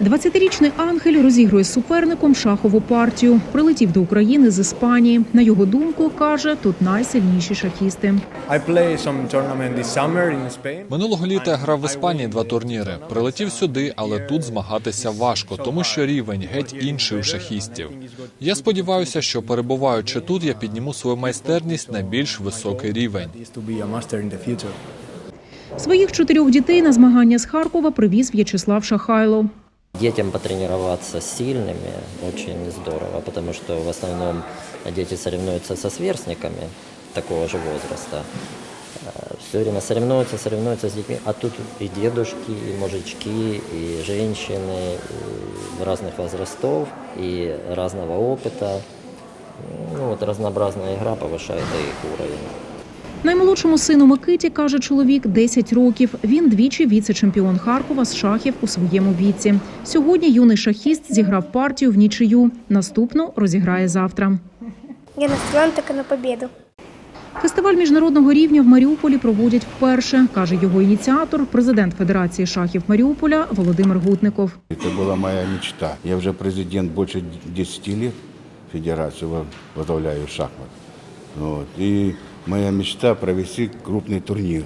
20-річний Ангель розігрує з суперником шахову партію. Прилетів до України з Іспанії. На його думку, каже, тут найсильніші шахісти. Минулого літа я грав в Іспанії два турніри. Прилетів сюди, але тут змагатися важко, тому що рівень геть інший у шахістів. Я сподіваюся, що перебуваючи тут, я підніму свою майстерність на більш високий рівень. Своїх чотирьох дітей на змагання з Харкова привіз В'ячеслав Шахайло. Детям потренироваться сильными очень здорово, потому что в основном дети соревнуются со сверстниками такого же возраста. Все время соревнуются, соревнуются с детьми, а тут и дедушки, и мужички, и женщины и разных возрастов, и разного опыта. Ну, вот разнообразная игра повышает их уровень. Наймолодшому сину Микиті каже чоловік 10 років. Він двічі віце-чемпіон Харкова з шахів у своєму віці. Сьогодні юний шахіст зіграв партію в нічию. Наступну розіграє завтра. Я настроен только на победу. Фестиваль міжнародного рівня в Маріуполі проводять вперше, каже його ініціатор, президент Федерації шахів Маріуполя Володимир Гутников. Это была моя мечта. Я уже президент больше 10 лет федерацию во- возглавляю шахмат. Вот. И моя мечта провести крупный турнир.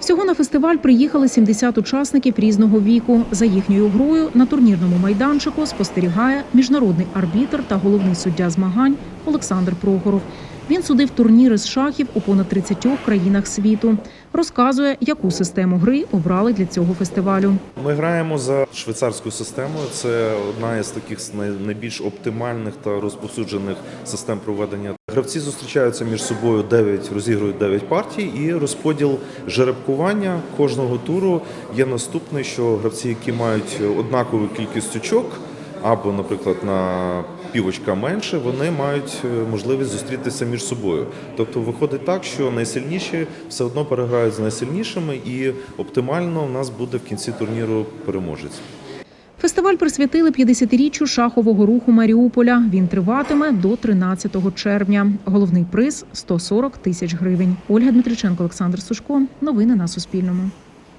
Всього на фестиваль приїхали 70 учасників різного віку. За їхньою грою на турнірному майданчику спостерігає міжнародний арбітр та головний суддя змагань Олександр Прохоров. Він судив турніри з шахів у понад 30 країнах світу. Розказує, яку систему гри обрали для цього фестивалю. Ми граємо за швейцарською системою. Це одна із таких найбільш оптимальних та розповсюджених систем проведення. Гравці зустрічаються між собою 9, розігрують 9 партій, і розподіл жеребкування кожного туру є наступний, що гравці, які мають однакову кількість очок, або, наприклад, на півочка менше, вони мають е, можливість зустрітися між собою. Тобто виходить так, що найсильніші все одно переграють з найсильнішими, і оптимально в нас буде в кінці турніру переможець. Фестиваль присвятили 50-річчю шахового руху Маріуполя. Він триватиме до 13 червня. Головний приз 140 тисяч гривень. Ольга Дмитриченко, Олександр Сушко. Новини на Суспільному.